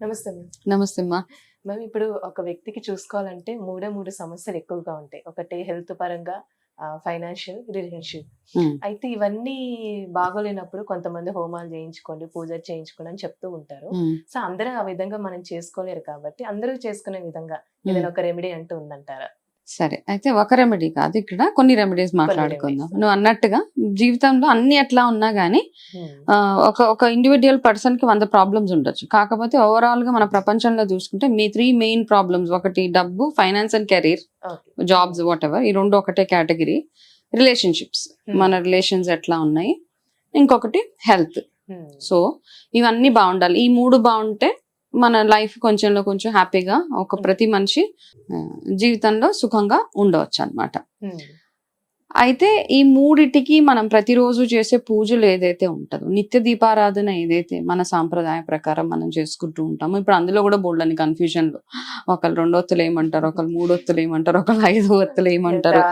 నమస్తే మ్యామ్. నమస్తే అమ్మా. మ్యామ్ ఇప్పుడు ఒక వ్యక్తికి చూసుకోవాలంటే మూడే మూడు సమస్యలు ఎక్కువగా ఉంటాయి. ఒకటి హెల్త్ పరంగా ఫైనాన్షియల్ రిలేషన్షిప్. అయితే ఇవన్నీ బాగోలేనప్పుడు కొంతమంది హోమాలు చేయించుకోండి పూజలు చేయించుకోండి అని చెప్తూ ఉంటారు. సో అందరూ ఆ విధంగా మనం చేసుకోలేరు కాబట్టి అందరూ చేసుకునే విధంగా ఏదైనా ఒక రెమెడీ అంటూ ఉందంటారా? సరే అయితే ఒక రెమెడీ కాదు ఇక్కడ. కొన్ని రెమెడీస్ మాట్లాడుకుందాం. నువ్వు అన్నట్టుగా జీవితంలో అన్ని ఎట్లా ఉన్నా గానీ ఆ, ఒక ఒక ఇండివిజువల్ పర్సన్కి వంద ప్రాబ్లమ్స్ ఉండొచ్చు. కాకపోతే ఓవరాల్గా మన ప్రపంచంలో చూసుకుంటే మీ త్రీ మెయిన్ ప్రాబ్లమ్స్ ఒకటి డబ్బు finance and career jobs whatever ఈ రెండు ఒకటే కేటగిరీ రిలేషన్షిప్స్ మన రిలేషన్స్ ఎట్లా ఉన్నాయి? ఇంకొకటి హెల్త్ సో ఇవన్నీ బాగుండాలి. ఈ మూడు బాగుంటే మన లైఫ్ కొంచెంలో కొంచెం హ్యాపీగా ఒక ప్రతి మనిషి జీవితంలో సుఖంగా ఉండవచ్చు అన్నమాట అయితే ఈ మూడిటికి మనం ప్రతిరోజు చేసే పూజలు ఏదైతే ఉంటుందో నిత్య దీపారాధన ఏదైతే మన సాంప్రదాయ ప్రకారం మనం చేసుకుంటూ ఉంటామో ఇప్పుడు అందులో కూడా బోల్డని కన్ఫ్యూజన్లు ఒకళ్ళు రెండు ఒత్తులు ఏమంటారు ఒకళ్ళు మూడు ఒత్తులు ఏమంటారు ఒకళ్ళు ఐదు ఒత్తులు ఏమంటారు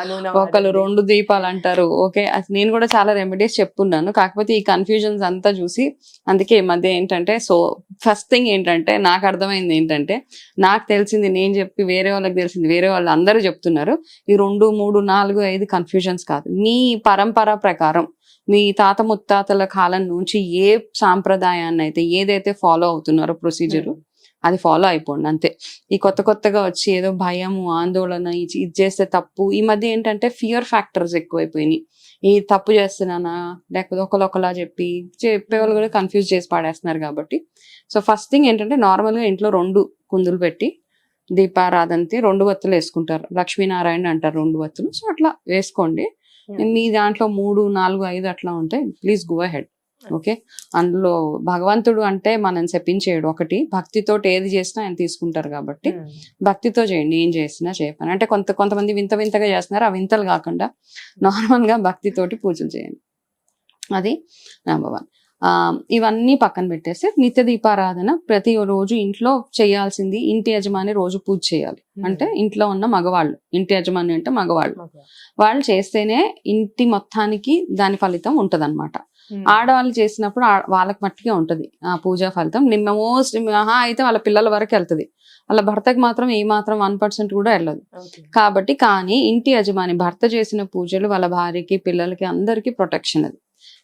ఒకళ్ళు రెండు దీపాలు అంటారు. ఓకే నేను కూడా చాలా రెమెడీస్ చెప్పున్నాను. కాకపోతే ఈ కన్ఫ్యూజన్స్ అంతా చూసి అందుకే ఈ మధ్య ఏంటంటే సో ఫస్ట్ థింగ్ ఏంటంటే నాకు అర్థమైంది ఏంటంటే నాకు తెలిసింది నేను చెప్పి వేరే వాళ్ళకి తెలిసింది వేరే వాళ్ళు అందరూ చెప్తున్నారు ఈ రెండు మూడు నాలుగు ఐదు కన్ఫ్యూజన్స్ కాదు. మీ పరంపర ప్రకారం మీ తాత ముత్తాతల కాలం నుంచి ఏ సాంప్రదాయాన్ని అయితే ఏదైతే ఫాలో అవుతున్నారో ప్రొసీజర్ అది ఫాలో అయిపోండి అంతే. ఈ కొత్త కొత్తగా వచ్చి ఏదో భయము ఆందోళన ఇది ఇది చేస్తే తప్పు ఈ మధ్య ఏంటంటే ఫియర్ ఫ్యాక్టర్స్ ఎక్కువైపోయినాయి. ఈ తప్పు చేస్తున్నానా లేకపోతే ఒకరు ఒకలా చెప్పి చెప్పేవాళ్ళు కూడా కన్ఫ్యూజ్ చేసి పాడేస్తున్నారు కాబట్టి. సో ఫస్ట్ థింగ్ ఏంటంటే నార్మల్గా ఇంట్లో రెండు కుందులు పెట్టి దీపారాధనకి రెండు వత్తులు వేసుకుంటారు. లక్ష్మీనారాయణ అంటారు రెండు వత్తులు. సో అట్లా వేసుకోండి. మీ దాంట్లో మూడు నాలుగు ఐదు అట్లా ఉంటాయి ప్లీజ్ గో హెడ్ ఓకే అందులో భగవంతుడు అంటే మనం చెప్పించేయడు ఒకటి భక్తితో ఏది చేసినా ఆయన తీసుకుంటారు కాబట్టి భక్తితో చేయండి. ఏం చేసినా చేయపని. అంటే కొంత కొంతమంది వింత వింతగా చేస్తున్నారు. ఆ వింతలు కాకుండా నార్మల్గా భక్తితోటి పూజలు చేయండి. అది నెంబర్ వన్ ఇవన్నీ పక్కన పెట్టేసి నిత్య దీపారాధన ప్రతి రోజు ఇంట్లో చేయాల్సింది ఇంటి యజమాని రోజు పూజ చేయాలి. అంటే ఇంట్లో ఉన్న మగవాళ్ళు ఇంటి యజమాని అంటే మగవాళ్ళు. వాళ్ళు చేస్తేనే ఇంటి మొత్తానికి దాని ఫలితం ఉంటదన్నమాట. ఆడవాళ్ళు చేసినప్పుడు వాళ్ళకి మట్టుకే ఉంటది ఆ పూజా ఫలితం. నిన్న మోస్ట్ మహా అయితే వాళ్ళ పిల్లల వరకు వెళ్తది. వాళ్ళ భర్తకి మాత్రం ఏ మాత్రం వన్ పర్సెంట్ కూడా వెళ్ళదు. కాబట్టి కానీ ఇంటి యజమాని భర్త చేసిన పూజలు వాళ్ళ భార్యకి పిల్లలకి అందరికీ ప్రొటెక్షన్ అది.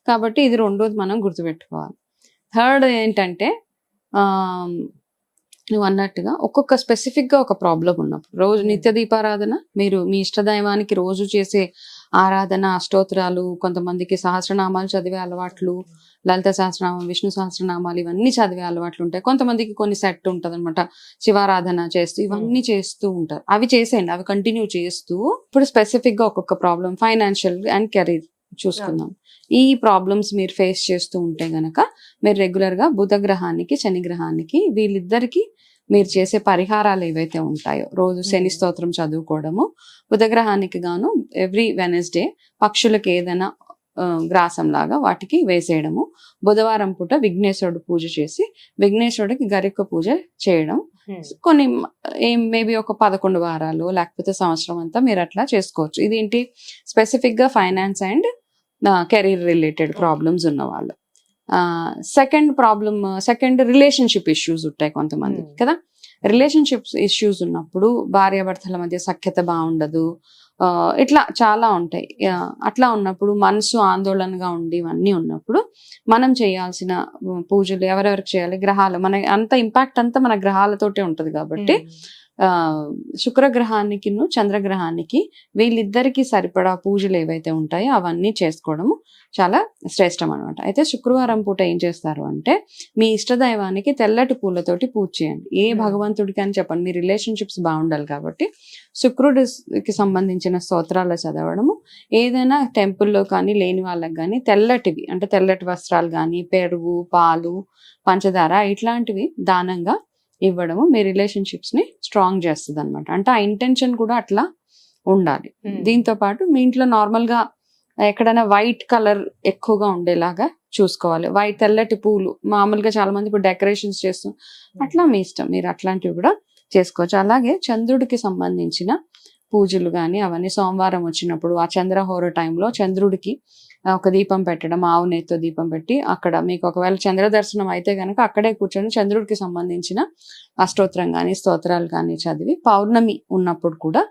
కాబట్టి ఇది రెండోది మనం గుర్తుపెట్టుకోవాలి. థర్డ్ ఏంటంటే నువ్వు అన్నట్టుగా ఒక్కొక్క specific గా ఒక ప్రాబ్లం ఉన్నప్పుడు రోజు నిత్య దీపారాధన మీరు మీ ఇష్టదైవానికి రోజు చేసే ఆరాధన అష్టోత్తరాలు కొంతమందికి సహస్రనామాలు చదివే అలవాట్లు లలిత సహస్రనామం విష్ణు సహస్రనామాలు ఇవన్నీ చదివే అలవాట్లు ఉంటాయి. కొంతమందికి కొన్ని సెట్ ఉంటుంది అనమాట శివారాధన చేస్తూ ఇవన్నీ చేస్తూ ఉంటారు. అవి చేసేయండి. అవి కంటిన్యూ చేస్తూ ఇప్పుడు specific గా ఒక్కొక్క ప్రాబ్లం ఫైనాన్షియల్ అండ్ కెరీర్ చూసుకుందాం. ఈ ప్రాబ్లమ్స్ మీరు ఫేస్ చేస్తూ ఉంటే గనక మీరు రెగ్యులర్గా బుధ గ్రహానికి శని గ్రహానికి వీళ్ళిద్దరికి మీరు చేసే పరిహారాలు ఏవైతే ఉంటాయో రోజు శని Hmm. స్తోత్రం చదువుకోవడము బుధ గ్రహానికి గాను ఎవ్రీ వెనస్డే పక్షులకు ఏదైనా గ్రాసం లాగా వాటికి వేసేయడము బుధవారం పూట విఘ్నేశ్వరుడు పూజ చేసి విఘ్నేశ్వరుడికి గరిక పూజ చేయడం కొన్ని ఏం మేబీ ఒక పదకొండు వారాలు లేకపోతే సంవత్సరం అంతా మీరు అట్లా చేసుకోవచ్చు. ఇదేంటి? స్పెసిఫిక్గా finance and career related problems ఉన్న వాళ్ళు. Second problem second relationship issues ఉంటాయి కొంతమంది Hmm. కదా? రిలేషన్షిప్స్ ఇష్యూస్ ఉన్నప్పుడు భార్యాభర్తల మధ్య సఖ్యత బాగుండదు. ఆ, ఇట్లా చాలా ఉంటాయి. అట్లా ఉన్నప్పుడు మనసు ఆందోళనగా ఉండి ఇవన్నీ ఉన్నప్పుడు మనం చేయాల్సిన పూజలు ఎవరెవరికి చేయాలి? గ్రహాలు. మన అంత ఇంపాక్ట్ అంతా మన గ్రహాలతోటే ఉంటది కాబట్టి ఆ శుక్రగ్రహానికి చంద్రగ్రహానికి వీళ్ళిద్దరికి సరిపడా పూజలు ఏవైతే ఉంటాయో అవన్నీ చేసుకోవడము చాలా శ్రేష్టం అనమాట అయితే శుక్రవారం పూట ఏం చేస్తారు అంటే మీ ఇష్టదైవానికి తెల్లటి పూలతోటి పూజ చేయండి ఏ Hmm. భగవంతుడికి అని చెప్పండి మీ రిలేషన్షిప్స్ బాగుండాలి కాబట్టి శుక్రుడికి సంబంధించిన స్తోత్రాలు చదవడము ఏదైనా టెంపుల్లో కానీ లేని వాళ్ళకి కానీ తెల్లటివి అంటే తెల్లటి వస్త్రాలు కానీ పెరుగు పాలు పంచదార ఇట్లాంటివి దానంగా ఇవ్వడము మీ రిలేషన్షిప్స్ని స్ట్రాంగ్ చేస్తుంది అనమాట అంటే ఆ ఇంటెన్షన్ కూడా అట్లా ఉండాలి. దీంతో పాటు మీ ఇంట్లో నార్మల్గా ఎక్కడైనా వైట్ కలర్ ఎక్కువగా ఉండేలాగా చూసుకోవాలి. వైట్ తెల్లటి పూలు మామూలుగా చాలా మంది ఇప్పుడు డెకరేషన్స్ చేస్తాం అట్లా మీ ఇష్టం. మీరు అట్లాంటివి కూడా చేసుకోవచ్చు. అలాగే చంద్రుడికి సంబంధించిన పూజలు కానీ అవన్నీ సోమవారం వచ్చినప్పుడు ఆ చంద్రహోర టైంలో చంద్రుడికి ఒక దీపం పెట్టడం ఆవు నెయ్యితో దీపం పెట్టి అక్కడ మీకు ఒకవేళ చంద్ర దర్శనం అయితే కనుక అక్కడే కూర్చొని చంద్రుడికి సంబంధించిన అష్టోత్తరం కానీ స్తోత్రాలు కానీ చదివి పౌర్ణమి ఉన్నప్పుడు కూడా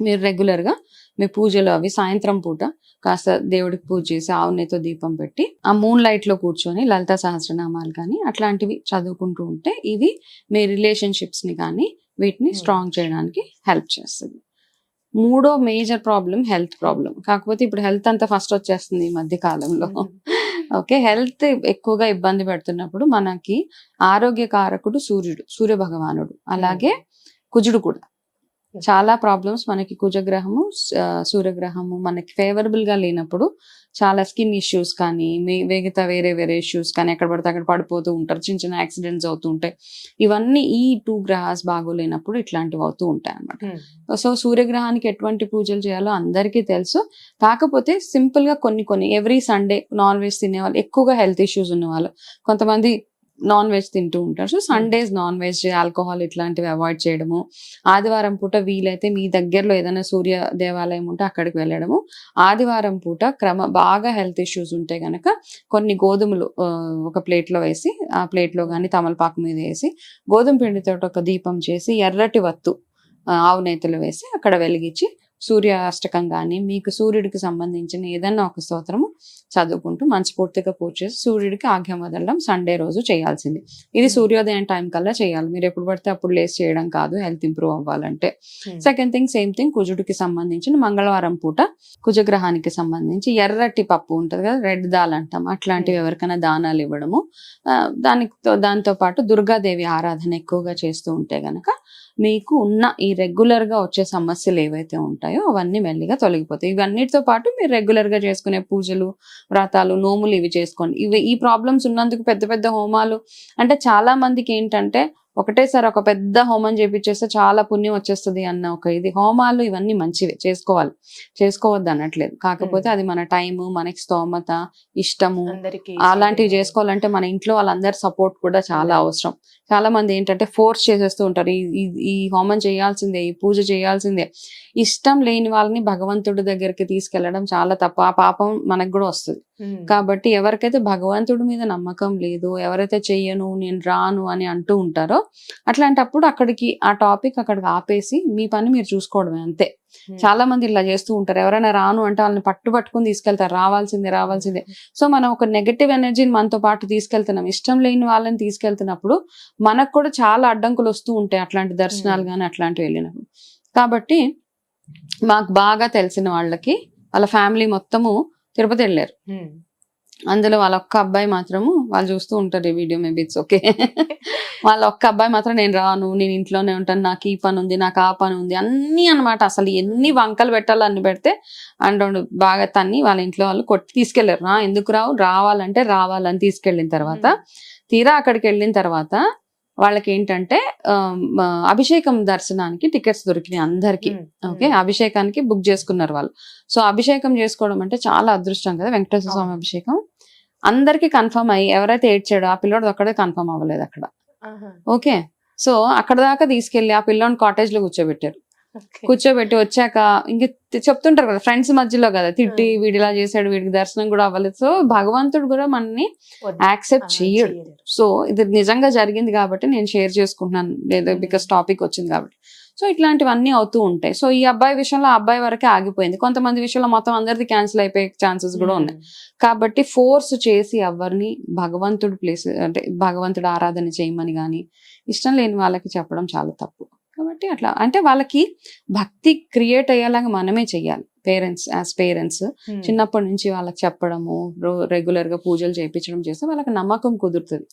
మీరు రెగ్యులర్గా మీ పూజలు అవి సాయంత్రం పూట కాస్త దేవుడికి పూజ చేసి ఆవు నెయ్యితో దీపం పెట్టి ఆ మూన్ లైట్లో కూర్చొని లలిత సహస్రనామాలు కానీ అట్లాంటివి చదువుకుంటూ ఉంటే ఇవి మీ రిలేషన్షిప్స్ని కానీ వీటిని. స్ట్రాంగ్ చేయడానికి హెల్ప్ చేస్తుంది మూడో మేజర్ ప్రాబ్లం హెల్త్ ప్రాబ్లం కాకపోతే ఇప్పుడు హెల్త్ అంతా ఫస్ట్ వచ్చేస్తుంది ఈ మధ్య కాలంలో. ఓకే హెల్త్ ఎక్కువగా ఇబ్బంది పెడుతున్నప్పుడు మనకి ఆరోగ్య కారకుడు సూర్యుడు సూర్య భగవానుడు అలాగే కుజుడు కూడా. చాలా ప్రాబ్లమ్స్ మనకి కుజగ్రహము సూర్యగ్రహము మనకి ఫేవరబుల్గా లేనప్పుడు చాలా స్కిన్ ఇష్యూస్ కానీ మిగతా వేరే వేరే ఇష్యూస్ కానీ ఎక్కడ పడితే అక్కడ పడిపోతూ ఉంటారు. చిన్న చిన్న యాక్సిడెంట్స్ అవుతూ ఉంటాయి. ఇవన్నీ ఈ టూ గ్రహాస్ బాగోలేనప్పుడు ఇట్లాంటివి అవుతూ ఉంటాయి అన్నమాట ఉమ్, సో సూర్యగ్రహానికి ఎటువంటి పూజలు చేయాలో అందరికీ తెలుసు. కాకపోతే సింపుల్గా కొన్ని కొన్ని ఎవ్రీ సండే నాన్ వెజ్ తినే వాళ్ళు ఎక్కువగా హెల్త్ ఇష్యూస్ ఉన్న వాళ్ళు కొంతమంది నాన్ వెజ్ తింటూ ఉంటారు. So Sundays non veg alcohol ఇట్లాంటివి అవాయిడ్ చేయడము. ఆదివారం పూట వీలైతే మీ దగ్గరలో ఏదైనా సూర్య దేవాలయం ఉంటే అక్కడికి వెళ్ళడము. ఆదివారం పూట క్రమ బాగా హెల్త్ ఇష్యూస్ ఉంటే గనక కొన్ని గోధుమలు ఒక plate లో వేసి ఆ plate లో కానీ తమలపాకు మీద వేసి గోధుమ పిండితో ఒక దీపం చేసి ఎర్రటి వత్తు ఆవు నేతలు వేసి అక్కడ వెలిగించి సూర్య అష్టకం కానీ మీకు సూర్యుడికి సంబంధించిన ఏదన్నా ఒక స్తోత్రము చదువుకుంటూ మనస్ఫూర్తిగా పూజ చేసి సూర్యుడికి ఆజ్ఞం వదలడం సండే రోజు చేయాల్సింది. ఇది Hmm. సూర్యోదయం టైం కల్లా చేయాలి. మీరు ఎప్పుడు పడితే అప్పుడు లేస్ చేయడం కాదు హెల్త్ ఇంప్రూవ్ అవ్వాలంటే. సెకండ్ థింగ్ సేమ్ థింగ్ కుజుడికి సంబంధించిన మంగళవారం పూట కుజగ్రహానికి సంబంధించి ఎర్రటి పప్పు ఉంటది కదా రెడ్ దాల్ అంటాం. అట్లాంటివి Hmm. ఎవరికైనా దానాలు ఇవ్వడము. దానికి దాంతో పాటు దుర్గాదేవి ఆరాధన ఎక్కువగా చేస్తూ ఉంటే గనక మీకు ఉన్న ఈ రెగ్యులర్గా వచ్చే సమస్యలు ఏవైతే ఉంటాయో అవన్నీ మెల్లిగా తొలగిపోతాయి. ఇవన్నిటితో పాటు మీరు రెగ్యులర్గా చేసుకునే పూజలు వ్రతాలు నోములు ఇవి చేసుకోండి. ఇవి ఈ ప్రాబ్లమ్స్ ఉన్నందుకు పెద్ద పెద్ద హోమాలు. అంటే చాలా మందికి ఏంటంటే ఒకటేసారి ఒక పెద్ద హోమం చేపించేస్తే చాలా పుణ్యం వచ్చేస్తుంది అన్న ఒక ఇది. హోమాలు ఇవన్నీ మంచివే చేసుకోవాలి. చేసుకోవద్దు అనట్లేదు. కాకపోతే. అది మన టైము మనకి స్తోమత ఇష్టము అందరికీ అలాంటివి. చేసుకోవాలంటే మన ఇంట్లో వాళ్ళందరి సపోర్ట్ కూడా చాలా అవసరం. చాలా మంది ఏంటంటే ఫోర్స్ చేసేస్తూ ఉంటారు. ఈ- ఈ హోమం చేయాల్సిందే ఈ పూజ చేయాల్సిందే. ఇష్టం లేని వాళ్ళని భగవంతుడి దగ్గరికి తీసుకెళ్ళడం చాలా తప్పు. ఆ పాపం మనకు కూడా వస్తుంది. కాబట్టి ఎవరికైతే భగవంతుడి మీద నమ్మకం లేదు ఎవరైతే చెయ్యను నేను రాను అని అంటూ ఉంటారో అట్లాంటప్పుడు అక్కడికి ఆ టాపిక్ అక్కడికి ఆపేసి మీ పని మీరు చూసుకోవడమే అంతే. ఉమ్, చాలా మంది ఇలా చేస్తూ ఉంటారు. ఎవరైనా రాను అంటే వాళ్ళని పట్టు పట్టుకుని తీసుకెళ్తారు. రావాల్సిందే రావాల్సిందే. సో మనం ఒక నెగటివ్ ఎనర్జీని మనతో పాటు తీసుకెళ్తున్నాం. ఇష్టం లేని వాళ్ళని తీసుకెళ్తున్నప్పుడు మనకు కూడా చాలా అడ్డంకులు వస్తూ ఉంటాయి అట్లాంటి దర్శనాలు Hmm. కానీ అట్లాంటివి వెళ్ళినప్పుడు. కాబట్టి మాకు బాగా తెలిసిన వాళ్ళకి వాళ్ళ ఫ్యామిలీ మొత్తము తిరుపతి వెళ్ళారు. అందులో వాళ్ళ ఒక్క అబ్బాయి మాత్రము వాళ్ళు చూస్తూ ఉంటారు ఈ వీడియో. మేబీ ఇట్స్ ఓకే వాళ్ళ ఒక్క అబ్బాయి మాత్రం నేను రాను నేను ఇంట్లోనే ఉంటాను నాకు ఈ పని ఉంది నాకు ఆ పని ఉంది అన్ని అన్నమాట. అసలు ఎన్ని వంకలు పెట్టాలో అన్ని పెడితే అండ్ బాగా తన్ని వాళ్ళ ఇంట్లో వాళ్ళు కొట్టి తీసుకెళ్ళారు రా ఎందుకు రావు? రావాలంటే రావాలని తీసుకెళ్ళిన తర్వాత తీరా అక్కడికి వెళ్ళిన తర్వాత వాళ్ళకి ఏంటంటే అభిషేకం దర్శనానికి టికెట్స్ దొరికినాయి అందరికి. ఓకే? అభిషేకానికి బుక్ చేసుకున్నారు వాళ్ళు. సో అభిషేకం చేసుకోవడం అంటే చాలా అదృష్టం కదా వెంకటేశ్వర స్వామి. అభిషేకం. అందరికి కన్ఫర్మ్ అయ్యి ఎవరైతే ఏడ్చాడో ఆ పిల్లోడు ఒక్కడే కన్ఫర్మ్ అవ్వలేదు అక్కడ. ఓకే సో అక్కడ దాకా తీసుకెళ్ళి ఆ పిల్లోని కాటేజ్లో కూర్చోబెట్టారు. కూర్చోబెట్టి వచ్చాక ఇంక చెప్తుంటారు కదా ఫ్రెండ్స్ మధ్యలో కదా తిట్టి. వీడిలా చేశాడు వీడికి దర్శనం కూడా అవ్వలేదు సో భగవంతుడు కూడా మనని. యాక్సెప్ట్ చేయలేరు. సో ఇది నిజంగా జరిగింది కాబట్టి నేను షేర్ చేసుకుంటున్నాను లేదా. బికాస్ టాపిక్ వచ్చింది కాబట్టి సో ఇట్లాంటివన్నీ అవుతూ ఉంటాయి. సో ఈ అబ్బాయి విషయంలో ఆ అబ్బాయి వరకే ఆగిపోయింది. కొంతమంది విషయంలో మొత్తం అందరిది క్యాన్సిల్ అయిపోయే ఛాన్సెస్ కూడా ఉన్నాయి. కాబట్టి ఫోర్స్ చేసి ఎవరిని భగవంతుడు ప్లేస్ అంటే భగవంతుడు ఆరాధన చేయమని కానీ ఇష్టం లేని వాళ్ళకి చెప్పడం చాలా తప్పు. కాబట్టి అట్లా. అంటే వాళ్ళకి భక్తి క్రియేట్ అయ్యేలాగా మనమే చెయ్యాలి. పేరెంట్స్ యాజ్ పేరెంట్స్ చిన్నప్పటి నుంచి వాళ్ళకి చెప్పడము రెగ్యులర్గా పూజలు చేయించడం చేస్తే వాళ్ళకి నమ్మకం కుదురుతుంది.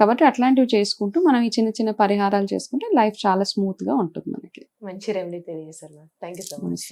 కాబట్టి అట్లాంటివి చేసుకుంటూ మనం ఈ చిన్న చిన్న పరిహారాలు చేసుకుంటే లైఫ్ చాలా స్మూత్గా ఉంటుంది మనకి. మంచి రెమెడీ తెలియజేశారు థ్యాంక్ యూ సో మచ్.